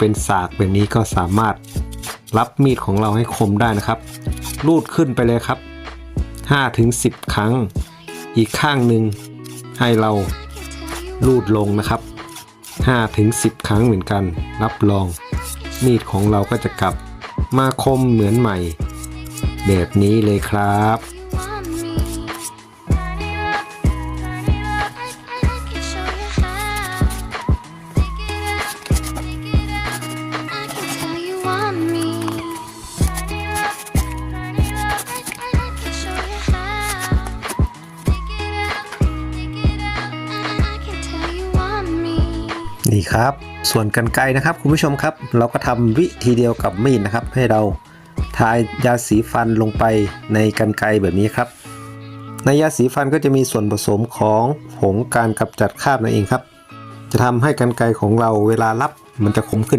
เป็นสากแบบนี้ก็สามารถรับมีดของเราให้คมได้นะครับรูดขึ้นไปเลยครับ 5-10 ครั้ง อีกข้างหนึ่งให้เรารูดลงนะครับ 5-10 ครั้งเหมือนกัน รับรอง มีดของเราก็จะกลับมาคมเหมือนใหม่ แบบนี้เลยครับ นี่ครับ ส่วนกันไกนะครับคุณผู้ชมครับ เราก็ทำวิธีเดียวกับมีดนะครับ ให้เราทายยาสีฟันลงไปในกันไกแบบนี้ครับ ในยาสีฟันก็จะมีส่วนผสมของผงการกำจัดคราบนั่นเองครับ จะทำให้กันไกของเราเวลารับมันจะคมขึ้น